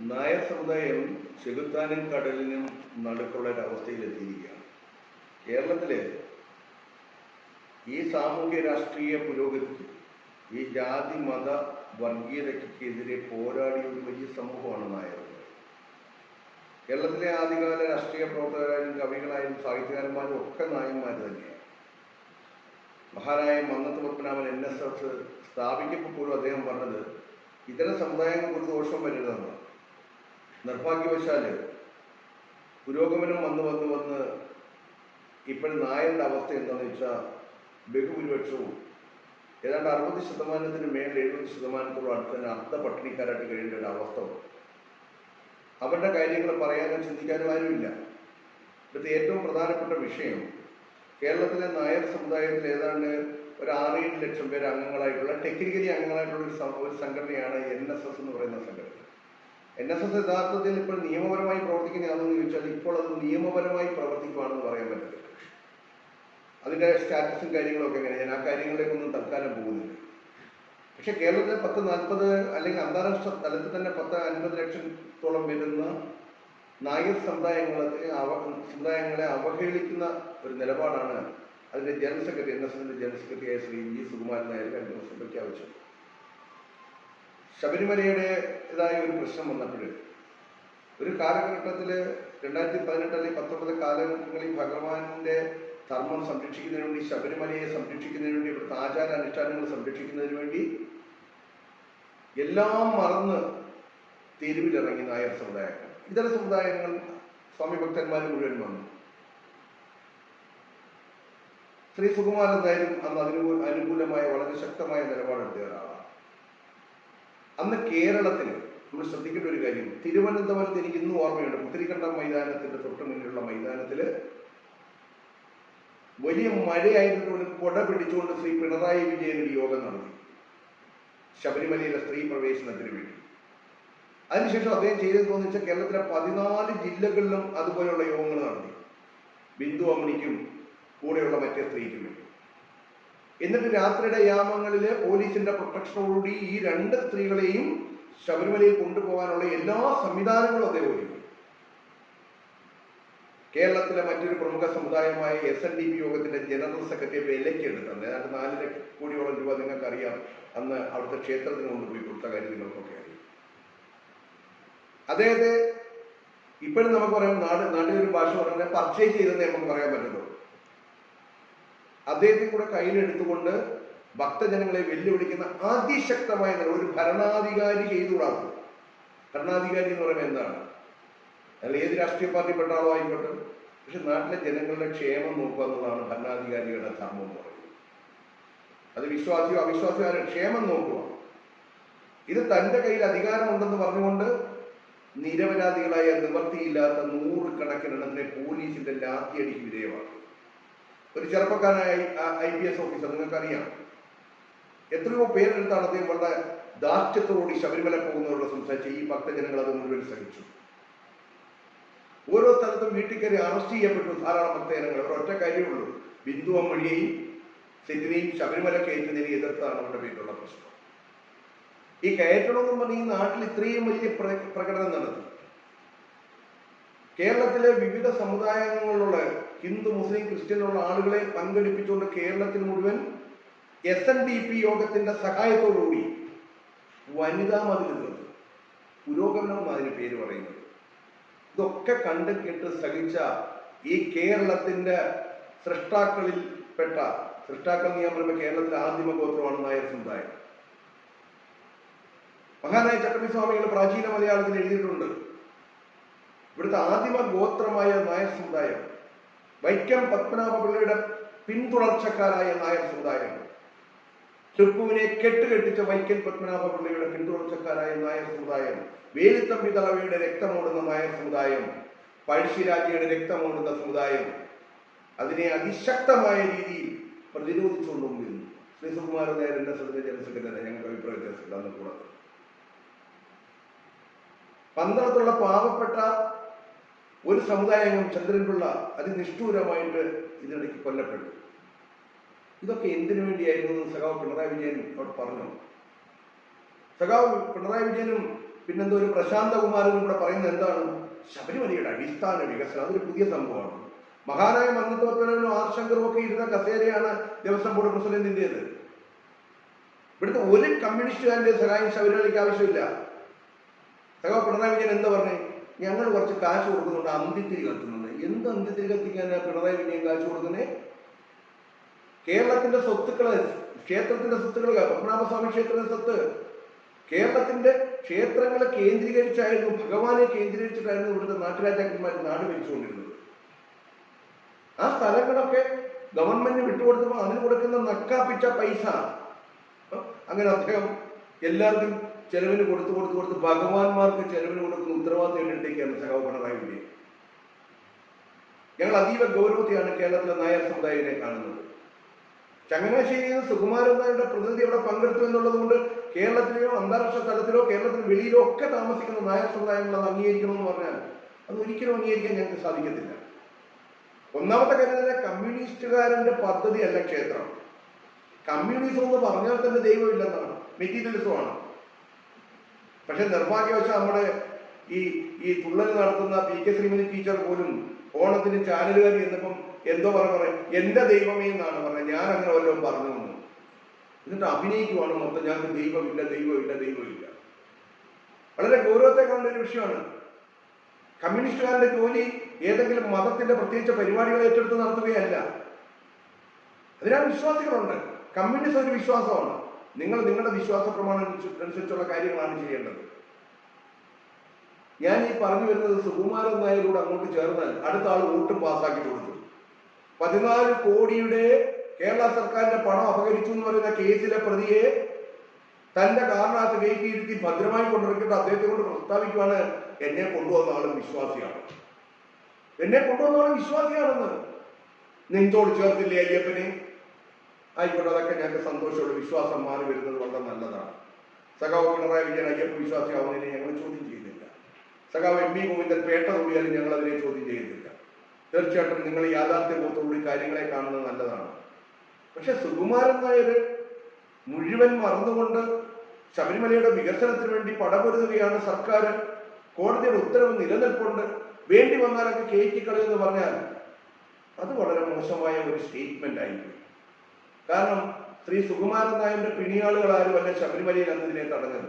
നായർ സമുദായം ചെകുത്താനും കടലിനും നടുക്കുള്ള ഒരു അവസ്ഥയിലെത്തിയിരിക്കുകയാണ്. കേരളത്തിൽ ഈ സാമൂഹ്യ രാഷ്ട്രീയ പുരോഗതിക്ക് ഈ ജാതി മത വർഗീയതയ്ക്കെതിരെ പോരാടിയ ഒരു വലിയ സമൂഹമാണ് നായർ. കേരളത്തിലെ ആദ്യകാല രാഷ്ട്രീയ പ്രവർത്തകരായാലും കവികളായാലും സാഹിത്യകാരന്മാരും ഒക്കെ നായന്മാർ തന്നെയാണ്. മഹാനായ Mannath Padmanabhan N S S സ്ഥാപിക്കപ്പോൾ പോലും അദ്ദേഹം പറഞ്ഞത് ഇതര സമുദായങ്ങൾക്ക് ഒരു ദോഷം വരരുതെന്നാണ്. നിർഭാഗ്യവശാൽ പുരോഗമനം വന്ന് വന്ന് വന്ന് ഇപ്പോൾ നായരുടെ അവസ്ഥ എന്താണെന്ന് വെച്ചാൽ ബഹുഭൂരിപക്ഷവും ഏതാണ്ട് അറുപത് ശതമാനത്തിന് മേലെ എഴുപത് ശതമാനത്തോളം അടുത്ത് തന്നെ അർദ്ധ പട്ടിണിക്കാരായിട്ട് കഴിയേണ്ട ഒരു അവസ്ഥ അവരുടെ കാര്യങ്ങൾ പറയാനും ചിന്തിക്കാനും ആരുമില്ല. ഇപ്പോഴത്തെ ഏറ്റവും പ്രധാനപ്പെട്ട വിഷയം കേരളത്തിലെ നായർ സമുദായത്തിൽ ഏതാണ്ട് ഒരു ആറേഴ് ലക്ഷം പേര് അംഗങ്ങളായിട്ടുള്ള ടെക്നിക്കലി അംഗങ്ങളായിട്ടുള്ള ഒരു സംഘടനയാണ് എൻ എസ് എസ് എന്ന് പറയുന്ന സംഘടന. എൻ എസ് എസ് യഥാർത്ഥത്തിൽ ഇപ്പോൾ നിയമപരമായി പ്രവർത്തിക്കുന്നതാണെന്ന് ചോദിച്ചാൽ ഇപ്പോൾ അത് നിയമപരമായി പ്രവർത്തിക്കുവാണെന്ന് പറയാൻ പറ്റില്ല. അതിന്റെ സ്റ്റാറ്റസും കാര്യങ്ങളൊക്കെ എങ്ങനെ ഞാൻ ആ കാര്യങ്ങളിലേക്കൊന്നും തൽക്കാലം പോകുന്നില്ല. പക്ഷെ കേരളത്തിലെ പത്ത് നാൽപ്പത് അല്ലെങ്കിൽ അന്താരാഷ്ട്ര തലത്തിൽ തന്നെ പത്ത് അൻപത് ലക്ഷത്തോളം വരുന്ന നായർ സമുദായങ്ങളെ സമുദായങ്ങളെ അവഹേളിക്കുന്ന ഒരു നിലപാടാണ് അതിന്റെ ജനറൽ സെക്രട്ടറി എൻ എസ് എസിന്റെ ജനറൽ സെക്രട്ടറിയായ ശ്രീ ജി സുകുമാരൻ നായർ കഴിഞ്ഞ ദിവസം പ്രഖ്യാപിച്ചത് ശബരിമലയുടെ ഇതായ ഒരു പ്രശ്നം വന്നപ്പോൾ ഒരു കാലഘട്ടത്തിൽ രണ്ടായിരത്തി പതിനെട്ട് അല്ലെങ്കിൽ പത്തൊമ്പത് കാലഘട്ടങ്ങളിൽ ഭഗവാന്റെ ധർമ്മം സംരക്ഷിക്കുന്നതിന് വേണ്ടി ശബരിമലയെ സംരക്ഷിക്കുന്നതിന് വേണ്ടി ഇവിടുത്തെ ആചാര അനുഷ്ഠാനങ്ങൾ സംരക്ഷിക്കുന്നതിന് വേണ്ടി എല്ലാം മറന്ന് തെരുവിലിറങ്ങി നായർ സമുദായങ്ങൾ. ഇതര സമുദായങ്ങൾ സ്വാമി ഭക്തന്മാർ മുഴുവൻ വന്നു. ശ്രീ സുകുമാരൻ നായരും അന്ന് അതിന് അനുകൂലമായ വളരെ ശക്തമായ നിലപാടെടുത്ത ഒരാളാണ്. അന്ന് കേരളത്തിൽ നമ്മൾ ശ്രദ്ധിക്കേണ്ട ഒരു കാര്യം തിരുവനന്തപുരത്ത് എനിക്ക് ഇന്നും ഓർമ്മയുണ്ട് പുത്തിരിക്കണ്ടം മൈതാനത്തിന്റെ തൊട്ട് മുന്നിലുള്ള മൈതാനത്തിൽ വലിയ മഴയായിരുന്നതുകൊണ്ട് കൊട പിടിച്ചുകൊണ്ട് ശ്രീ പിണറായി വിജയൻ ഒരു യോഗം നടത്തി. ശബരിമലയിലെ സ്ത്രീ പ്രവേശനത്തിന് വേണ്ടി. അതിനുശേഷം അദ്ദേഹം ചെയ്തതെന്ന് വെച്ചാൽ കേരളത്തിലെ പതിനാല് ജില്ലകളിലും അതുപോലെയുള്ള യോഗങ്ങൾ നടത്തി. ബിന്ദു അമ്മണിക്കും കൂടെയുള്ള മറ്റേ സ്ത്രീക്കും വേണ്ടി. എന്നിട്ട് രാത്രിയുടെ യാമങ്ങളിൽ പോലീസിന്റെ പ്രൊട്ടക്ഷനോടുകൂടി ഈ രണ്ട് സ്ത്രീകളെയും ശബരിമലയിൽ കൊണ്ടുപോകാനുള്ള എല്ലാ സംവിധാനങ്ങളും അദ്ദേഹം കേരളത്തിലെ മറ്റൊരു പ്രമുഖ സമുദായമായ എസ് എൻ ഡി പി യോഗത്തിന്റെ ജനറൽ സെക്രട്ടറി വിലയ്ക്ക് എടുത്തത് ഏതാണ്ട് നാല് കോടിയോളം രൂപ നിങ്ങൾക്ക് അറിയാം അന്ന് അവിടുത്തെ ക്ഷേത്രത്തിന് കൊണ്ടുപോയി കൊടുത്ത കാര്യം നിങ്ങൾക്കൊക്കെ അറിയാം. അദ്ദേഹത്തെ ഇപ്പോഴും നമുക്ക് പറയാം നാട് നാട്ടിലൊരു ഭാഷ പറഞ്ഞാൽ പർച്ചേസ് ചെയ്തെന്ന് നമുക്ക് പറയാൻ പറ്റുള്ളൂ അദ്ദേഹത്തെ കൂടെ കയ്യിലെടുത്തുകൊണ്ട് ഭക്തജനങ്ങളെ വെല്ലുവിളിക്കുന്ന അതിശക്തമായ ഒരു ഭരണാധികാരി ചെയ്തുകൂടാത്തു ഭരണാധികാരി എന്ന് പറയുന്നത് എന്താണ്? അയാൾ ഏത് രാഷ്ട്രീയ പാർട്ടിപ്പെട്ട ആളോ ആയിക്കോട്ടെ പക്ഷെ നാട്ടിലെ ജനങ്ങളുടെ ക്ഷേമം നോക്കുക എന്നുള്ളതാണ് ഭരണാധികാരികളുടെ ധർമ്മം എന്ന് പറയുന്നത്. അത് വിശ്വാസിയോ അവിശ്വാസിയോ ആരും ക്ഷേമം നോക്കുക. ഇത് തന്റെ കയ്യിൽ അധികാരമുണ്ടെന്ന് പറഞ്ഞുകൊണ്ട് നിരപരാധികളായ നിവർത്തിയില്ലാത്ത നൂറുകണക്കിനെണ്ണത്തിനെ പോലീസിന്റെ ലാത്തിയടിക്ക് വിധേയമാക്കി. ഒരു ചെറുപ്പക്കാരനായ ഐ പി എസ് ഓഫീസർ നിങ്ങൾക്കറിയാം. എത്രയോ പേരെടുത്താണ് അദ്ദേഹം വളരെ ദാർഢ്യത്തോടുകൂടി ശബരിമല പോകുന്നവരോട് സംസാരിച്ച് ഈ ഭക്തജനങ്ങൾ അത് മുഴുവൻ സഹിച്ചു. ഓരോ സ്ഥലത്തും വീട്ടിൽ കയറി അറസ്റ്റ് ചെയ്യപ്പെട്ടു ധാരാളം ഭക്തജനങ്ങൾ. അവർ ഒറ്റ കാര്യമുള്ളൂ. ബിന്ദു അമ്മണിയെയും സിദ്ധിനെയും ശബരിമല കയറ്റുന്നതിനെ എതിർത്താണ് അവരുടെ പേരിലുള്ള പ്രശ്നം. ഈ കയറ്റണമെന്ന് പറഞ്ഞ് ഈ നാട്ടിൽ ഇത്രയും വലിയ പ്രകടനം നടത്തി. കേരളത്തിലെ വിവിധ സമുദായങ്ങളിലുള്ള ഹിന്ദു മുസ്ലിം ക്രിസ്ത്യൻ ഉള്ള ആളുകളെ പങ്കെടുപ്പിച്ചുകൊണ്ട് കേരളത്തിന് മുഴുവൻ എസ് എൻ ഡി പി യോഗത്തിന്റെ സഹായത്തോടുകൂടി വനിതാ മതിൽ തീർന്നു പുരോഗമനം അതിന് പേര് പറയുന്നത്. ഇതൊക്കെ കണ്ട് കേട്ട് സഹിച്ച ഈ കേരളത്തിന്റെ സൃഷ്ടാക്കളിൽ പെട്ട സൃഷ്ടാക്കൾ ഞാൻ പറയുമ്പോൾ കേരളത്തിലെ ആദിമ ഗോത്രമാണ് നായർ സമുദായം. മഹാനായ ചട്ടമ്പി സ്വാമികൾ പ്രാചീന മലയാളത്തിൽ എഴുതിയിട്ടുണ്ട്. ഇവിടുത്തെ ആദിമ ഗോത്രമായ നായർ സമുദായം വൈക്കം പത്മനാഭപിള്ളയുടെ പിന്തുടർച്ചക്കാരായ നായർ സമുദായം ടിപ്പുവിനെ കെട്ടുകെട്ടിച്ച വൈക്കൽ പത്മനാഭപിള്ളയുടെ പിന്തുടർച്ചക്കാരായ നായർ സമുദായം വേലുത്തമ്പി തളവയുടെ രക്തമോടുന്ന നായർ സമുദായം പഴശ്ശിരാജയുടെ രക്തമോടുന്ന സമുദായം അതിനെ അതിശക്തമായ രീതിയിൽ പ്രതിരോധിച്ചുകൊണ്ടുപോയിരുന്നു ശ്രീ സുകുമാരൻ നായരുടെ ശ്രദ്ധ ജനറൽ സെക്രട്ടറി ഞങ്ങൾക്ക് അഭിപ്രായ വ്യത്യാസമില്ല അന്ന് കൂടാതെ. പന്തളത്തുള്ള പാവപ്പെട്ട ഒരു സമുദായം ചന്ദ്രൻപിള്ള അതിനിഷ്ഠൂരമായിട്ട് ഇതിനിടയ്ക്ക് കൊല്ലപ്പെട്ടു. ഇതൊക്കെ എന്തിനു വേണ്ടിയായിരുന്നു സഖാവ് പിണറായി വിജയൻ അവിടെ പറഞ്ഞു. സഖാവ് പിണറായി വിജയനും പിന്നെന്തോ ഒരു പ്രശാന്തകുമാരനും കൂടെ പറയുന്നത് എന്താണ്? ശബരിമലയുടെ അടിസ്ഥാന വികസനം അതൊരു പുതിയ സംഭവമാണ്. മഹാനായ മന്നത്തോത്തരനും ആർ ശങ്കറും ഒക്കെ ഇരുന്ന കസേരയാണ് ദേവസ്വം ബോർഡ് പ്രസിഡന്റിന്റേത് ഇവിടുത്തെ ഒരു കമ്മ്യൂണിസ്റ്റുകാരന്റെ സഹായം ശബരിമലയ്ക്ക് ആവശ്യമില്ല. സഖാവ് പിണറായി വിജയൻ എന്താ പറഞ്ഞേ? ഞങ്ങൾ കുറച്ച് കാശ് കൊടുക്കുന്നുണ്ട് അന്ത്യത്തിരി കത്തുന്നുണ്ട്. എന്ത് അന്ത്യത്തിരി കത്തിക്കാൻ പിണറായി വിജയൻ കാശ് കൊടുക്കുന്നത് കേരളത്തിന്റെ സ്വത്തുക്കൾ ക്ഷേത്രത്തിന്റെ സ്വത്തുക്കൾ പത്മനാഭസ്വാമി ക്ഷേത്രത്തിന്റെ സ്വത്ത്. കേരളത്തിന്റെ ക്ഷേത്രങ്ങളെ കേന്ദ്രീകരിച്ചായിരുന്നു ഭഗവാനെ കേന്ദ്രീകരിച്ചിട്ടായിരുന്നു ഇവിടുത്തെ നാട്ടുരാജാക്കന്മാർ നാട് ഭരിച്ചുകൊണ്ടിരുന്നത്. ആ സ്ഥലങ്ങളൊക്കെ ഗവൺമെന്റിന് വിട്ടുകൊടുത്തപ്പോൾ അതിന് കൊടുക്കുന്ന നക്കാപ്പിച്ച പൈസ. അങ്ങനെ അദ്ദേഹം എല്ലാവർക്കും ചെലവിന് കൊടുത്തു കൊടുത്തു കൊടുത്ത് ഭഗവാന്മാർക്ക് ചെലവിന് കൊടുക്കുന്ന ഉത്തരവാദിത്വം ഏറ്റെടുത്തേക്കാണ് സഹോ പിണറായി വിജയൻ? ഞങ്ങൾ അതീവ ഗൗരവത്തെയാണ് കേരളത്തിലെ നായർ സമുദായത്തിനെ കാണുന്നത്. ചങ്ങനാശ്ശേരിയിൽ നിന്ന് സുകുമാരൻ നായരുടെ പ്രതിനിധി അവിടെ പങ്കെടുത്തു എന്നുള്ളത് കൊണ്ട് കേരളത്തിലെയോ അന്താരാഷ്ട്ര തലത്തിലോ കേരളത്തിന് വെളിയിലോ ഒക്കെ താമസിക്കുന്ന നായർ സമുദായങ്ങൾ അത് അംഗീകരിക്കണമെന്ന് പറഞ്ഞാൽ അത് ഒരിക്കലും അംഗീകരിക്കാൻ ഞങ്ങൾക്ക് സാധിക്കത്തില്ല. ഒന്നാമത്തെ കാര്യം തന്നെ കമ്മ്യൂണിസ്റ്റുകാരന്റെ പദ്ധതിയല്ല ക്ഷേത്രം. കമ്മ്യൂണിസം എന്ന് പറഞ്ഞാൽ തന്നെ ദൈവമില്ലെന്നാണ്. മെറ്റീരിയലിസമാണ്. പക്ഷെ നിർഭാഗ്യവശാൽ നമ്മുടെ ഈ ഈ തുള്ളൽ നടത്തുന്ന പി കെ ശ്രീമതി ടീച്ചർ പോലും ഓണത്തിന് ചാനലുകാർ എന്നിപ്പം എന്തോ പറഞ്ഞു പറയും എന്റെ ദൈവമേ എന്നാണ് പറഞ്ഞത്. ഞാൻ അങ്ങനെ വല്ലതും പറഞ്ഞു വന്നു. എന്നിട്ട് അഭിനയിക്കുവാണ് മൊത്തം. ഞങ്ങൾക്ക് ദൈവമില്ല ദൈവമില്ല ദൈവമില്ല. വളരെ ഗൗരവത്തെ കാണുന്ന ഒരു വിഷയമാണ്. കമ്മ്യൂണിസ്റ്റുകാരുടെ ജോലി ഏതെങ്കിലും മതത്തിന്റെ പ്രത്യേകിച്ച് പരിപാടികൾ ഏറ്റെടുത്ത് നടത്തുകയല്ല. അതിനാൽ വിശ്വാസികളുണ്ട്. കമ്മ്യൂണിസ്റ്റ് ഒരു വിശ്വാസമാണ്. നിങ്ങൾ നിങ്ങളുടെ വിശ്വാസ പ്രമാണം അനുസരിച്ചുള്ള കാര്യങ്ങളാണ് ചെയ്യേണ്ടത്. ഞാൻ ഈ പറഞ്ഞു വരുന്നത് സുകുമാരൻ നായരോട് അങ്ങോട്ട് ചേർന്നാൽ അടുത്ത ആൾ വോട്ടും പാസ്സാക്കി കൊടുത്തു പതിനാല് കോടിയുടെ കേരള സർക്കാരിന്റെ പണം അപഹരിച്ചു എന്ന് പറയുന്ന കേസിലെ പ്രതിയെ തന്റെ കാറിനകത്ത് വേക്കിയിരുത്തി ഭദ്രമായി കൊണ്ടിരിക്കേണ്ട അദ്ദേഹത്തെ കൊണ്ട് പ്രസ്താവിക്കുവാണ് എന്നെ കൊണ്ടുവന്ന ആളും വിശ്വാസിയാണ്. എന്നെ കൊണ്ടുവന്ന ആളും വിശ്വാസിയാണെന്ന്. നെഞ്ചോട് ചേർത്തില്ലേ അയ്യപ്പനെ? ആയിക്കോട്ടെ അതൊക്കെ ഞങ്ങൾക്ക് സന്തോഷമുള്ള വിശ്വാസം മാറി വരുന്നത് വളരെ നല്ലതാണ്. സഖാവ് പിണറായി വിജയൻ അയ്യപ്പ വിശ്വാസിയാവുന്നതിനെ ഞങ്ങൾ ചോദ്യം ചെയ്യുന്നില്ല. സഖാവ് എം പി ഗോവിന്ദൻ പേട്ട തൊഴിയാലും ഞങ്ങൾ അതിനെ ചോദ്യം ചെയ്യുന്നില്ല. തീർച്ചയായിട്ടും നിങ്ങൾ യാഥാർത്ഥ്യബോധത്തോടുകൂടി കാര്യങ്ങളെ കാണുന്നത് നല്ലതാണ്. പക്ഷെ സുകുമാരൻ നായർ മുഴുവൻ മറന്നുകൊണ്ട് ശബരിമലയുടെ വികസനത്തിന് വേണ്ടി പടപൊരുതുകയാണ് സർക്കാർ കോടതിയുടെ ഉത്തരവ് നിലനിൽപ്പുണ്ട്. വേണ്ടി വന്നാലൊക്കെ കയറ്റിക്കളയെന്ന് പറഞ്ഞാൽ അത് വളരെ മോശമായ ഒരു സ്റ്റേറ്റ്മെന്റ് ആയിരിക്കും. കാരണം ശ്രീ സുകുമാരൻ നായരുടെ പിണിയാളുകൾ ആരും അല്ല ശബരിമലയിൽ അന്ന് ഇതിനെ തടഞ്ഞത്.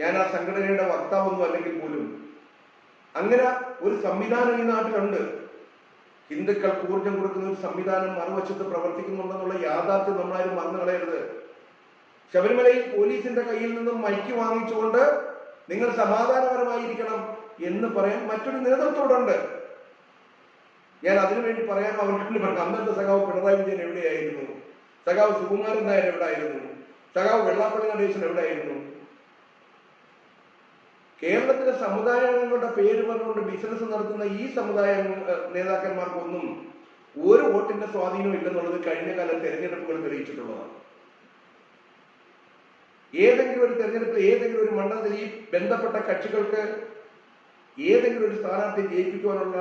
ഞാൻ ആ സംഘടനയുടെ വക്താവൊന്നും അല്ലെങ്കിൽ പോലും. അങ്ങനെ ഒരു സംവിധാനം ഈ നാട്ടിലുണ്ട്. ഹിന്ദുക്കൾക്ക് ഊർജം കൊടുക്കുന്ന ഒരു സംവിധാനം മറുവശത്ത് പ്രവർത്തിക്കുന്നുണ്ടെന്നുള്ള യാഥാർത്ഥ്യം നമ്മളാരും മറന്നു കളയരുത്. ശബരിമലയിൽ പോലീസിന്റെ കയ്യിൽ നിന്നും മൈക്ക് വാങ്ങിച്ചുകൊണ്ട് നിങ്ങൾ സമാധാനപരമായിരിക്കണം എന്ന് പറയാൻ മറ്റൊരു നേതൃത്വമുണ്ട് ഞാൻ അതിനുവേണ്ടി പറയാൻ പറഞ്ഞു അന്നത്തെ സഖാവ് പിണറായി വിജയൻ എവിടെയായിരുന്നു? സഖാവ് സുകുമാരൻ നായർ എവിടെയായിരുന്നു സഖാവ് വെള്ളാപ്പള്ളി നടേശൻ എവിടെയായിരുന്നു കേരളത്തിലെ സമുദായങ്ങളുടെ പേര് പറഞ്ഞുകൊണ്ട് ബിസിനസ് നടത്തുന്ന ഈ സമുദായ നേതാക്കന്മാർക്കൊന്നും ഒരു വോട്ടിന്റെ സ്വാധീനം ഇല്ലെന്നുള്ളത് കഴിഞ്ഞ കാല തെരഞ്ഞെടുപ്പുകൾ തെളിയിച്ചിട്ടുള്ളതാണ്. ഏതെങ്കിലും ഒരു തെരഞ്ഞെടുപ്പിൽ ഏതെങ്കിലും ഒരു മണ്ഡലത്തിൽ ഈ ബന്ധപ്പെട്ട കക്ഷികൾക്ക് ഏതെങ്കിലും ഒരു സ്ഥാനാർത്ഥിയെ ജയിപ്പിക്കുവാനുള്ള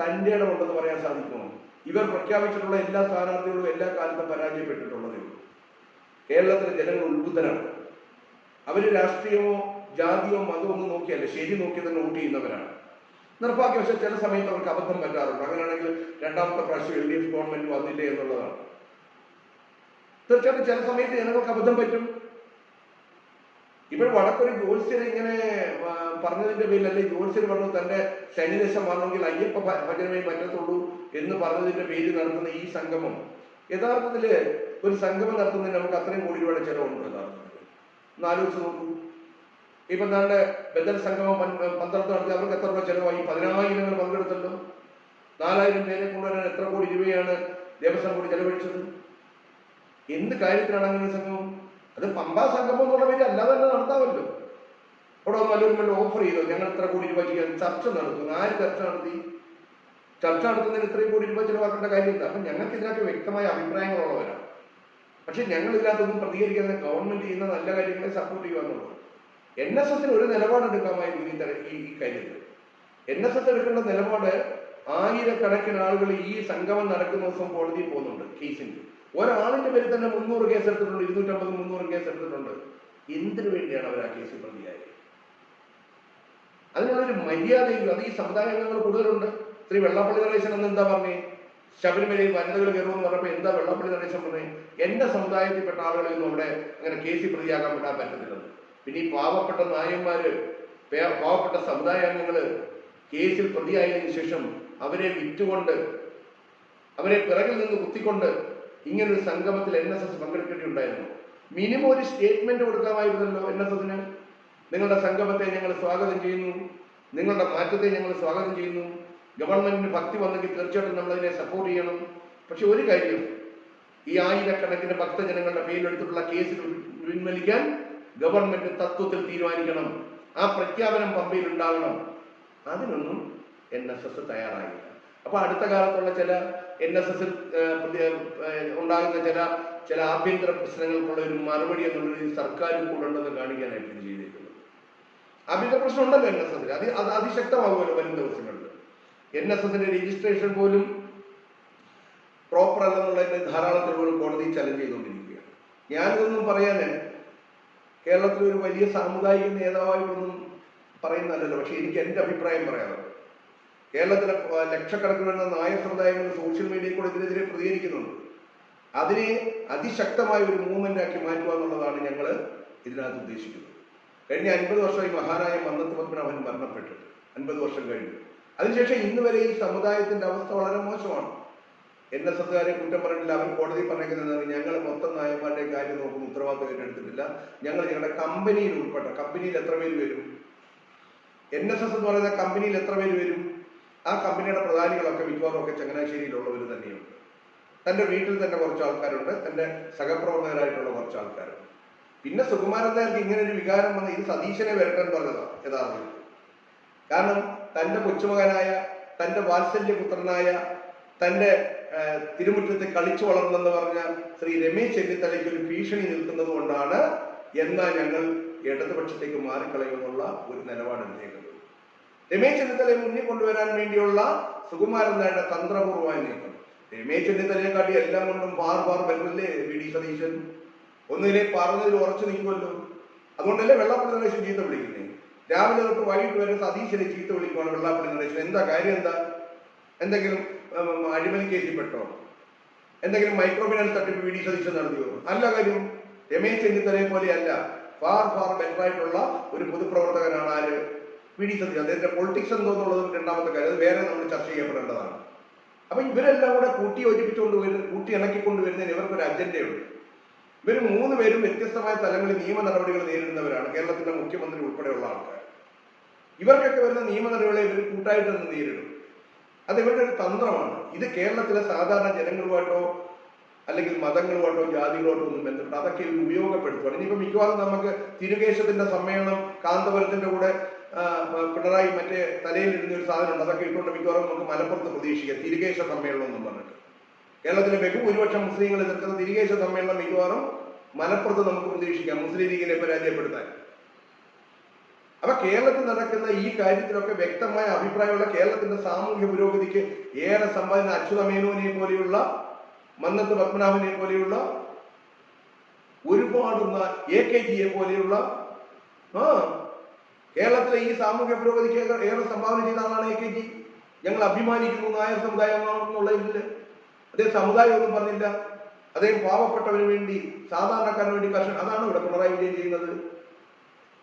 തന്റെ ഇടമുണ്ടെന്ന് പറയാൻ സാധിക്കുമോ? ഇവർ പ്രഖ്യാപിച്ചിട്ടുള്ള എല്ലാ സ്ഥാനാർത്ഥികളും എല്ലാ കാലത്തും പരാജയപ്പെട്ടിട്ടുള്ളതേ കേരളത്തിലെ ജനങ്ങൾ ഉത്ബുദ്ധരാണ്. അവർ രാഷ്ട്രീയമോ ജാതിയോ മതമോ ഒന്നും നോക്കിയല്ല. ശരി നോക്കി തന്നെ വോട്ട് ചെയ്യുന്നവരാണ്. നിർഭാഗ്യവശാൽ ചില സമയത്ത് അവർക്ക് അബദ്ധം പറ്റാറുണ്ട്. അങ്ങനെയാണെങ്കിൽ രണ്ടാമത്തെ പ്രാവശ്യം എൽ ഡി എഫ് ഗവൺമെന്റ് വന്നില്ലേ എന്നുള്ളതാണ്. തീർച്ചയായിട്ടും ചില സമയത്ത് ജനങ്ങൾക്ക് അബദ്ധം പറ്റും. ഇപ്പോൾ വടക്കൊരു ജ്യോത്സ്യർ ഇങ്ങനെ പറഞ്ഞതിന്റെ പേരിൽ അല്ലെങ്കിൽ ജ്യോത്സ്യർ പറഞ്ഞു തന്റെ ശനിദശം വന്നെങ്കിൽ അയ്യപ്പ ഭജനമേ പറ്റത്തുള്ളൂ എന്ന് പറഞ്ഞതിന്റെ പേരിൽ നടത്തുന്ന ഈ സംഗമം. യഥാർത്ഥത്തിൽ ഒരു സംഗമം നടത്തുന്നതിന് നമുക്ക് അത്രയും കോടി രൂപയുടെ ചെലവുണ്ട്. യഥാർത്ഥത്തിൽ ഒന്ന് നോക്കൂ. ഇപ്പൊ നമ്മുടെ ബദൽ സംഗമം പന്ത്രണ്ട് നടത്തി അവർക്ക് എത്ര രൂപ ചെലവായി? പതിനായിരം പതിനായിരങ്ങൾ പങ്കെടുത്തല്ലോ. നാലായിരം പേരെ കൊണ്ടുവരാൻ എത്ര കോടി രൂപയാണ് ദേവസ്വം കൂടി ചെലവഴിച്ചത്? എന്ത് കാര്യത്തിലാണ് അങ്ങനെ സംഗമം? അത് പമ്പാ സംഗമം എന്നുള്ള പേര് അല്ലാതെ തന്നെ നടത്താമല്ലോ. അവിടെ നല്ലൊരു നല്ല ഓഫർ ചെയ്തോ. ഞങ്ങൾ ഇത്ര കോടി രൂപ ചെയ്യാൻ ചർച്ച നടത്തുന്നു. ആര് ചർച്ച നടത്തി? ചർച്ച നടത്തുന്നതിന് ഇത്രയും കോടി രൂപ ചിലവാക്കേണ്ട കാര്യമില്ല. അപ്പൊ ഞങ്ങൾക്ക് ഇതിനകത്ത് വ്യക്തമായ അഭിപ്രായങ്ങളുള്ളവരാണ്. പക്ഷെ ഞങ്ങൾ ഇതിനകത്തൊന്നും പ്രതികരിക്കാതെ ഗവൺമെന്റ് ചെയ്യുന്ന നല്ല കാര്യങ്ങളെ സപ്പോർട്ട് ചെയ്യുക എന്നുള്ളത് എൻ എസ് എസിന് ഒരു നിലപാടെടുക്കാമായിരുന്നു ഈ ഈ കാര്യത്തിൽ. എൻ എസ് എസ് എടുക്കേണ്ട നിലപാട് ആയിരക്കണക്കിന് ആളുകൾ ഈ സംഗമം നടക്കുന്ന ദിവസം കോടതിയിൽ പോകുന്നുണ്ട്. കേസിന് ഒരാളിന്റെ പേരിൽ തന്നെ മുന്നൂറ് കേസ് എടുത്തിട്ടുണ്ട് ഇരുന്നൂറ്റമ്പത് മുന്നൂറ് കേസ് എടുത്തിട്ടുണ്ട്. എന്തിനു വേണ്ടിയാണ് അവർ ആ കേസിൽ പ്രതിയായത്? അതിനുള്ളൊരു മര്യാദയും അത് ഈ സമുദായ അംഗങ്ങൾ കൂടുതലുണ്ട്. ശ്രീ വെള്ളാപ്പള്ളി നടേശൻ എന്ന് എന്താ പറഞ്ഞേ? ശബരിമലയിൽ വനിതകൾ കയറുമെന്ന് പറഞ്ഞപ്പോൾ എന്താ വെള്ളപ്പള്ളി നടേശൻ പറഞ്ഞേ? എന്റെ സമുദായത്തിൽപ്പെട്ട ആളുകളെ ഒന്നും അവിടെ അങ്ങനെ കേസിൽ പ്രതിയാക്കാൻ വിടാൻ പറ്റത്തില്ലെന്ന് പിന്നെ ഈ പാവപ്പെട്ട നായന്മാര് പാവപ്പെട്ട സമുദായ അംഗങ്ങൾ കേസിൽ പ്രതിയായതിനു ശേഷം അവരെ വിറ്റുകൊണ്ട് അവരെ പിറകിൽ നിന്ന് കുത്തിക്കൊണ്ട് ഇങ്ങനൊരു സംഗമത്തിൽ എൻ എസ് എസ് പങ്കെടുക്കേണ്ടിയുണ്ടായിരുന്നു. മിനിമം ഒരു സ്റ്റേറ്റ്മെന്റ് കൊടുക്കാമായിരുന്നല്ലോ എൻ എസ് എസിന് നിങ്ങളുടെ സംഗമത്തെ ഞങ്ങൾ സ്വാഗതം ചെയ്യുന്നു. നിങ്ങളുടെ മാറ്റത്തെ ഞങ്ങൾ സ്വാഗതം ചെയ്യുന്നു. ഗവൺമെന്റിന് ഭക്തി വന്നെങ്കിൽ തീർച്ചയായിട്ടും നമ്മൾ അതിനെ സപ്പോർട്ട് ചെയ്യണം. പക്ഷെ ഒരു കാര്യം ഈ ആയിരക്കണക്കിന് ഭക്തജനങ്ങളുടെ പേരിലെടുത്തിട്ടുള്ള കേസിൽ പിൻവലിക്കാൻ ഗവൺമെന്റ് തത്വത്തിൽ തീരുമാനിക്കണം. ആ പ്രഖ്യാപനം പമ്പയിൽ ഉണ്ടാകണം. അതിനൊന്നും എൻ എസ് എസ് തയ്യാറായില്ല. അപ്പൊ അടുത്ത കാലത്തുള്ള ചില എൻ എസ് എസിൽ ഉണ്ടാകുന്ന ചില ചില ആഭ്യന്തര പ്രശ്നങ്ങൾക്കുള്ള ഒരു മറുപടി എന്നുള്ള രീതിയിൽ സർക്കാരും കൂടെ ഉണ്ടെന്ന് കാണിക്കാനായിട്ട് ചെയ്തിരിക്കുന്നത് ആഭ്യന്തര പ്രശ്നം ഉണ്ടല്ലോ എൻ എസ് എസിൽ അത് അത് അതിശക്തമാകുമല്ലോ വരും ദിവസങ്ങളിൽ. എൻ എസ് എസിന്റെ രജിസ്ട്രേഷൻ പോലും പ്രോപ്പർ അല്ലെന്നുള്ളതിന്റെ ധാരാളം തെളിവുകൾ കോടതി ചലഞ്ച് ചെയ്തുകൊണ്ടിരിക്കുകയാണ്. ഞാനിതൊന്നും പറയാന് കേരളത്തിലെ ഒരു വലിയ സാമുദായിക നേതാവായിട്ടൊന്നും പറയുന്നതല്ലല്ലോ പക്ഷെ എനിക്ക് എന്റെ അഭിപ്രായം പറയാനുള്ളത്. കേരളത്തിലെ ലക്ഷക്കണക്കിന് വരുന്ന നായ സമുദായങ്ങൾ സോഷ്യൽ മീഡിയയിൽ കൂടെ ഇതിനെതിരെ പ്രതികരിക്കുന്നുണ്ട്. അതിനെ അതിശക്തമായ ഒരു മൂവ്മെന്റ് ആക്കി മാറ്റുക എന്നുള്ളതാണ് ഞങ്ങൾ ഇതിനകത്ത് ഉദ്ദേശിക്കുന്നത്. കഴിഞ്ഞ അൻപത് വർഷമായി മഹാനായ മന്നത്ത് പത്മനാഭൻ മരണപ്പെട്ടു. അൻപത് വർഷം കഴിഞ്ഞു. അതിനുശേഷം ഇന്ന് വരെ ഈ സമുദായത്തിന്റെ അവസ്ഥ വളരെ മോശമാണ്. എൻ എസ് എസ്സുകാരെ കുറ്റം പറഞ്ഞില്ല അവർ കോടതി പറഞ്ഞിരിക്കുന്നത് ഞങ്ങൾ മൊത്തം നായന്മാരുടെ കാര്യം നോക്കും ഉത്തരവാദിത്വം ഏറ്റെടുത്തിട്ടില്ല. ഞങ്ങൾ ഞങ്ങളുടെ കമ്പനിയിൽ ഉൾപ്പെട്ട കമ്പനിയിൽ എത്ര പേര് വരും? എൻ എസ് എസ് എന്ന് പറയുന്ന കമ്പനിയിൽ എത്ര പേര് വരും? ആ കമ്പനിയുടെ പ്രധാനികളൊക്കെ മിക്കവാറും ഒക്കെ ചങ്ങനാശ്ശേരിയിലുള്ളവർ തന്നെയുണ്ട്. തന്റെ വീട്ടിൽ തന്നെ കുറച്ച് ആൾക്കാരുണ്ട് തന്റെ സഹപ്രവർത്തകരായിട്ടുള്ള കുറച്ച് ആൾക്കാരുണ്ട് പിന്നെ സുകുമാരൻ നായർക്ക് ഇങ്ങനെ ഒരു വികാരം വന്ന് ഇത് സതീശനെ വരട്ടാൻ പറഞ്ഞതാണ് യഥാർത്ഥത്തിൽ. കാരണം തന്റെ കൊച്ചുമകനായ തന്റെ വാത്സല്യപുത്രനായ തിരുമുറ്റത്തെ തിരുമുറ്റത്ത് കളിച്ചു വളർന്നെന്ന് പറഞ്ഞ ശ്രീ രമേശ് ചെന്നിത്തലയ്ക്ക് ഒരു ഭീഷണി നിൽക്കുന്നത് കൊണ്ടാണ് എന്നാ ഞങ്ങൾ ഇടതുപക്ഷത്തേക്ക് മാറിക്കളയുമെന്നുള്ള ഒരു നിലപാട് നിലപാടെടുത്തേക്കുന്നത്. രമേശ് ചെന്നിത്തലയെ മുന്നിൽ കൊണ്ടുവരാൻ വേണ്ടിയുള്ള സുകുമാരൻ നായരുടെ തന്ത്രപൂർവമായ നീക്കം. രമേശ് ചെന്നിത്തലയെ കാട്ടി എല്ലാം കൊണ്ടും പാർ പാർ വരുമല്ലേ വി ഡി സതീശൻ? ഒന്നിനെ പറഞ്ഞതിൽ ഉറച്ചു നിൽക്കുമല്ലോ. അതുകൊണ്ടല്ലേ വെള്ളാപ്പള്ളി നരേശൻ ചീത്ത വിളിക്കുന്നത് രാവിലെ തൊട്ട് വൈകിട്ട് വരെ സതീശനെ ചീത്ത വിളിക്കുവാണ് വെള്ളാപ്പള്ളി നരേശൻ എന്താ കാര്യം എന്താ? എന്തെങ്കിലും അഴിമതി കേസിൽ പെട്ടോ? എന്തെങ്കിലും മൈക്രോ തട്ടിപ്പ് വി ഡി സതീശൻ നടത്തിയോ? നല്ല കാര്യം രമേശ് ചെന്നിത്തലയെ പോലെയല്ല ഫാർ ഫാർ ബെറ്റർ ആയിട്ടുള്ള ഒരു പൊതുപ്രവർത്തകനാണ് വി ഡി സതീശൻ അദ്ദേഹത്തിന്റെ പൊളിറ്റിക്സ് എന്തോന്നുള്ളതും രണ്ടാമത്തെ കാര്യം. അത് വേറെ നമ്മൾ ചർച്ച ചെയ്യപ്പെടേണ്ടതാണ്. അപ്പൊ ഇവരെല്ലാം കൂടെ കൂട്ടി യോജിപ്പിച്ചുകൊണ്ട് വരുന്ന കൂട്ടി ഇണക്കിക്കൊണ്ട് വരുന്നതിന് ഇവർക്കൊരു അജണ്ടയുണ്ട് ഇവർ മൂന്ന് പേരും വ്യത്യസ്തമായ തലങ്ങളിൽ നിയമ നടപടികൾ നേരിടുന്നവരാണ്. കേരളത്തിന്റെ മുഖ്യമന്ത്രി ഉൾപ്പെടെയുള്ള ആൾക്കാർ. ഇവർക്കൊക്കെ വരുന്ന നിയമ നടപടികളെ ഇവർ കൂട്ടായിട്ട് തന്നെ നേരിടും. അത് ഇവരുടെ ഒരു തന്ത്രമാണ്. ഇത് കേരളത്തിലെ സാധാരണ ജനങ്ങളുമായിട്ടോ അല്ലെങ്കിൽ മതങ്ങളുമായിട്ടോ ജാതികളുമായിട്ടോ ഒന്നും ബന്ധപ്പെട്ട് അതൊക്കെ ഇവർ ഉപയോഗപ്പെടുത്തുകയാണ് ഇനിയിപ്പോൾ മിക്കവാറും നമുക്ക് തിരുകേശത്തിന്റെ സമ്മേളനം കാന്തപുരത്തിന്റെ കൂടെ പിണറായി മറ്റേ തലയിൽ ഇരുന്ന ഒരു സാധനം ഉണ്ട് അതൊക്കെ ഇട്ടുകൊണ്ട് മിക്കവാറും നമുക്ക് മലപ്പുറത്ത് പ്രതീക്ഷിക്കാം. തിരികേശ സമ്മേളനം എന്ന് പറഞ്ഞിട്ട്. കേരളത്തിലെ ബഹുഭൂരിപക്ഷം മുസ്ലിങ്ങൾ എതിർക്കുന്ന തിരികേശ സമ്മേളനം മിക്കവാറും മലപ്പുറത്ത് നമുക്ക് പ്രതീക്ഷിക്കാം മുസ്ലിം ലീഗിനെ പരാജയപ്പെടുത്താൻ. അപ്പൊ കേരളത്തിൽ നടക്കുന്ന ഈ കാര്യത്തിലൊക്കെ വ്യക്തമായ അഭിപ്രായമുള്ള കേരളത്തിന്റെ സാമൂഹ്യ പുരോഗതിക്ക് ഏറെ സമ്പാദിക്കുന്ന അച്യുതമേനോനെ പോലെയുള്ള മന്നത്ത് പത്മനാഭനെ പോലെയുള്ള ഒരുപാട് എ കെ ജിയെ പോലെയുള്ള ആ കേരളത്തിലെ ഈ സാമൂഹ്യ പുരോഗതിക്ക് ഏറെ- സംഭാവന ചെയ്ത ആളാണ് എ കെ ജി ഞങ്ങൾ അഭിമാനിക്കുന്നു നായർ സമുദായമാണെന്നുള്ള ഇതിൽ. അദ്ദേഹം സമുദായം ഒന്നും പറഞ്ഞില്ല. അദ്ദേഹം പാവപ്പെട്ടവന് വേണ്ടി സാധാരണക്കാരന് വേണ്ടി കർഷകൻ അതാണ് ഇവിടെ പിണറായി വിജയൻ ചെയ്യുന്നത്.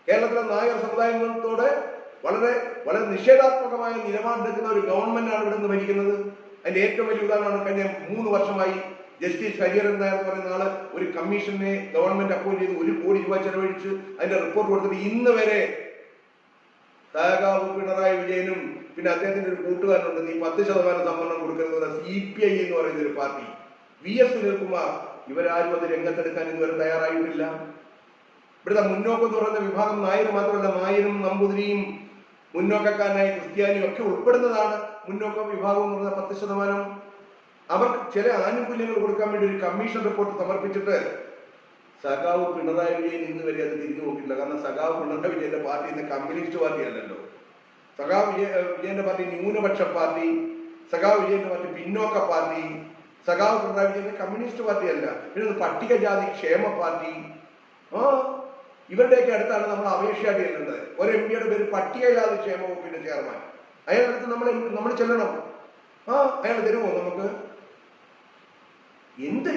കേരളത്തിലെ നായർ സമുദായങ്ങളോട് വളരെ വളരെ നിഷേധാത്മകമായ നിലപാടെടുക്കുന്ന ഒരു ഗവൺമെന്റാണ് ഇവിടെ നിന്ന് ഭരിക്കുന്നത്. അതിന്റെ ഏറ്റവും വലിയ ഉദാഹരണമാണ് കഴിഞ്ഞ മൂന്ന് വർഷമായി ജസ്റ്റിസ് ഹരിഹരൻ നായർ പറയുന്ന ആൾ ഒരു കമ്മീഷനെ ഗവൺമെന്റ് അപ്പോയിന്റ് ചെയ്ത് ഒരു കോടി രൂപ ചെലവഴിച്ച് അതിന്റെ റിപ്പോർട്ട് കൊടുത്തിട്ട് ഇന്ന് വരെ സഹകാവ് പിണറായി വിജയനും പിന്നെ അദ്ദേഹത്തിന്റെ ഒരു കൂട്ടുകാരനുണ്ട്. നീ പത്ത് ശതമാനം സംവരണം കൊടുക്കുന്നത് സി പി ഐ എന്ന് പറയുന്ന ഒരു പാർട്ടി. വി എസ് സുനിൽകുമാർ ഇവരാരും അത് രംഗത്തെടുക്കാൻ ഇതുവരെ തയ്യാറായിട്ടില്ല. ഇവിടുത്തെ മുന്നോക്കം പറയുന്ന വിഭാഗം നായർ മാത്രമല്ല നായരും നമ്പൂതിരിയും മുന്നോക്കക്കാരനായ ക്രിസ്ത്യാനിയും ഒക്കെ ഉൾപ്പെടുന്നതാണ് മുന്നോക്ക വിഭാഗം എന്ന് പറയുന്ന പത്ത് ശതമാനം. അവർക്ക് ചില ആനുകൂല്യങ്ങൾ കൊടുക്കാൻ വേണ്ടി ഒരു കമ്മീഷൻ റിപ്പോർട്ട് സമർപ്പിച്ചിട്ട് സഖാവ് പിണറായി വിജയൻ ഇന്ന് വരെ അത് തിരിഞ്ഞു നോക്കിയിട്ടില്ല. കാരണം സഖാവ് പിണറായി വിജയന്റെ പാർട്ടി ഇന്ന് കമ്മ്യൂണിസ്റ്റ് പാർട്ടി അല്ലല്ലോ സഖാവ് വിജയ വിജയന്റെ പാർട്ടി ന്യൂനപക്ഷ പാർട്ടി സഖാവ് വിജയന്റെ പാർട്ടി പിന്നോക്ക പാർട്ടി സഖാവ് പിണറായി വിജയന്റെ കമ്മ്യൂണിസ്റ്റ് പാർട്ടി അല്ല പിന്നെ പട്ടികജാതി ക്ഷേമ പാർട്ടി. ആ ഇവരുടെയൊക്കെ അടുത്താണ് നമ്മൾ അപേക്ഷയായിട്ട് ചെല്ലേണ്ടത് ഒരു എം പിയുടെ പേര് പട്ടികജാതി ക്ഷേമ വകുപ്പിന്റെ ചെയർമാൻ. അയാളടുത്ത് നമ്മൾ നമ്മൾ ചെല്ലണം. ആ അയാൾ തരുമോ നമുക്ക്. എന്ത്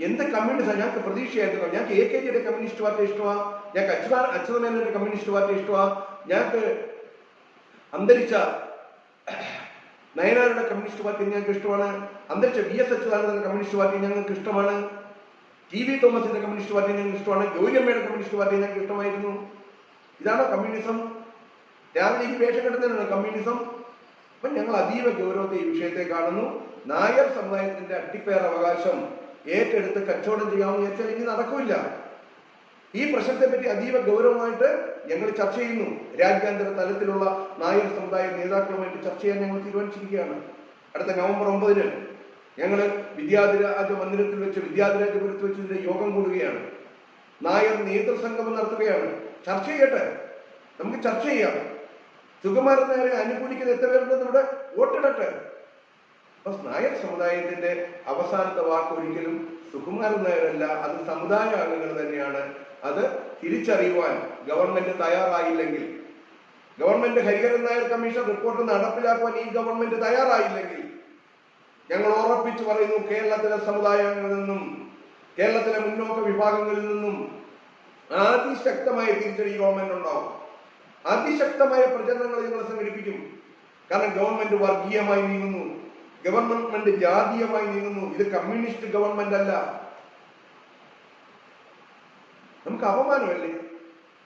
എന്ത് കമ്മ്യൂണിസ്റ്റ് ഞങ്ങൾക്ക് പ്രതീക്ഷയായിരുന്നു ഞങ്ങൾക്ക് എ കെ ജിയുടെ കമ്മ്യൂണിസ്റ്റ് പാർട്ടി ഇഷ്ടമാ? ഞങ്ങൾക്ക് അച്യുതാ അച്യുതമേനന്റെ കമ്മ്യൂണിസ്റ്റ് പാർട്ടി ഇഷ്ടമാ? ഞങ്ങൾക്ക് അന്തരിച്ച നയനാരുടെ കമ്മ്യൂണിസ്റ്റ് പാർട്ടി ഞങ്ങൾക്ക് ഇഷ്ടമാണ്. അന്തരിച്ച വി എസ് അച്യുതാനന്ദന്റെ കമ്മ്യൂണിസ്റ്റ് പാർട്ടി ഞങ്ങൾക്ക് ഇഷ്ടമാണ്. ടി വി തോമസിന്റെ കമ്മ്യൂണിസ്റ്റ് പാർട്ടി ഞങ്ങൾക്ക് ഇഷ്ടമാണ്. ജോലിയമ്മയുടെ കമ്മ്യൂണിസ്റ്റ് പാർട്ടി ഞങ്ങൾക്ക് ഇഷ്ടമായിരുന്നു. ഇതാണ് കമ്മ്യൂണിസം രാവിലെ ഈ വേഷം കമ്മ്യൂണിസം അപ്പൊ ഞങ്ങൾ അതീവ ഗൗരവത്തെ ഈ വിഷയത്തെ കാണുന്നു. നായർ സമുദായത്തിന്റെ അട്ടിപ്പേർ അവകാശം. ഏറ്റെടുത്ത് കച്ചവടം ചെയ്യാമെന്ന് വിചാരിച്ചാൽ ഇനി നടക്കില്ല. ഈ പ്രശ്നത്തെ പറ്റി അതീവ ഗൗരവമായിട്ട് ഞങ്ങൾ ചർച്ച ചെയ്യുന്നു. രാജ്യാന്തര തലത്തിലുള്ള നായർ സമുദായ നേതാക്കളുമായിട്ട് ചർച്ച ചെയ്യാൻ ഞങ്ങൾ തീരുമാനിച്ചിരിക്കുകയാണ്. അടുത്ത നവംബർ ഒമ്പതിന് ഞങ്ങൾ വിദ്യാധിരാജ മന്ദിരത്തിൽ വെച്ച് വിദ്യാധിരാജപുരത്ത് വെച്ച് ഇതിന്റെ യോഗം കൂടുകയാണ്. നായർ നേതൃസംഗമം നടത്തുകയാണ്. ചർച്ച ചെയ്യട്ടെ. നമുക്ക് ചർച്ച ചെയ്യാം. സുകുമാരൻ നായരെ അനുകൂലിക്കുന്ന എത്ര പേരുണ്ടെന്ന് ഇവിടെ വോട്ടിടട്ടെ. അപ്പൊ നായർ സമുദായത്തിന്റെ അവസാനത്തെ വാക്ക് ഒരിക്കലും സുകുമാരൻ നായരല്ല അത് സമുദായ അംഗങ്ങൾ തന്നെയാണ്. അത് തിരിച്ചറിയുവാൻ government തയ്യാറായില്ലെങ്കിൽ government Hariharan Nair commission report നടപ്പിലാക്കുവാൻ ഈ ഗവൺമെന്റ് തയ്യാറായില്ലെങ്കിൽ ഞങ്ങൾ ഉറപ്പിച്ചു പറയുന്നു കേരളത്തിലെ സമുദായങ്ങളിൽ നിന്നും കേരളത്തിലെ മുന്നോക്ക വിഭാഗങ്ങളിൽ നിന്നും അതിശക്തമായ തിരിച്ചടി ഗവൺമെന്റ് ഉണ്ടാവും. അതിശക്തമായ പ്രചരണങ്ങൾ ഞങ്ങൾ സംഘടിപ്പിക്കും. കാരണം ഗവൺമെന്റ് വർഗീയമായി നീങ്ങുന്നു. ഗവൺമെന്റ് ജാതീയമായി നീങ്ങുന്നു. ഇത് കമ്മ്യൂണിസ്റ്റ് ഗവൺമെന്റ് അല്ല. നമുക്ക് അപമാനമല്ലേ?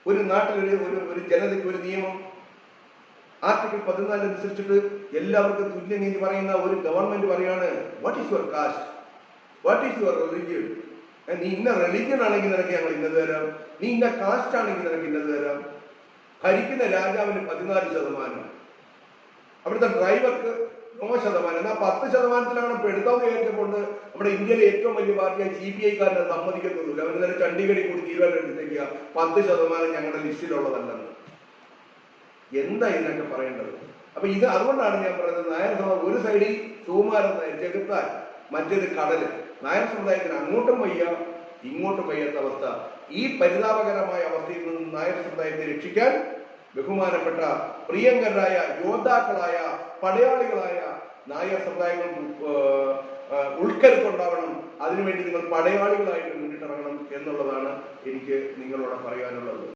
ഒരു നാട്ടിലൊരു ഒരു ഒരു ജനതയ്ക്ക് ഒരു നിയമം ആർട്ടിക്കിൾ പതിനാല് അനുസരിച്ചിട്ട് എല്ലാവർക്കും തുല്യനീതി പറയുന്ന ഒരു ഗവൺമെന്റ് പറയാണ് what is your caste what is your religion നീ ഇന്ന റിലിജിയൻ ആണെങ്കിൽ നിനക്ക് ഞങ്ങൾ ഇന്നത് തരാം. നീ ഇന്ന കാസ്റ്റ് ആണെങ്കിൽ നിനക്ക് ഇന്നത് തരാം. ഭരിക്കുന്ന രാജാവിന് പതിനാല് ശതമാനം. അവിടുത്തെ ഡ്രൈവർക്ക് നൂറ് ശതമാനം. എന്നാൽ പത്ത് ശതമാനത്തിലാണ് എടുത്താൽ കയറ്റക്കൊണ്ട് നമ്മുടെ ഇന്ത്യയിലെ ഏറ്റവും വലിയ പാർട്ടിയായ സി പി ഐക്കാരനെ സമ്മതിക്കത്തൊന്നുമില്ല. അവർ തന്നെ ചണ്ഡീഗഡിൽ കൂടി തീരുമാനം എടുത്തേക്കുക പത്ത് ശതമാനം ഞങ്ങളുടെ ലിസ്റ്റിലുള്ളതല്ലെന്ന്. എന്താ ഇതിനൊക്കെ പറയേണ്ടത്? അപ്പൊ ഇത് അതുകൊണ്ടാണ് ഞാൻ പറയുന്നത് നായർ സഭ ഒരു സൈഡിൽ സുകുമാരൻ ചെകുത്താൻ മറ്റേത് കടൽ നായർ സമുദായത്തിന് അങ്ങോട്ടും വയ്യ ഇങ്ങോട്ടും വയ്യാത്ത അവസ്ഥ. ഈ പരിതാപകരമായ അവസ്ഥയിൽ നിന്ന് നായർ സമുദായത്തെ രക്ഷിക്കാൻ ബഹുമാനപ്പെട്ട പ്രിയങ്കരായ യോദ്ധാക്കളായ പടയാളികളായ നായർ സമുദായങ്ങൾ ഉൾക്കരുത്തുണ്ടാവണം. അതിനുവേണ്ടി നിങ്ങൾ പടയാളികളായിട്ട് മുന്നിട്ടിറങ്ങണം എന്നുള്ളതാണ് എനിക്ക് നിങ്ങളോട് പറയാനുള്ളത്.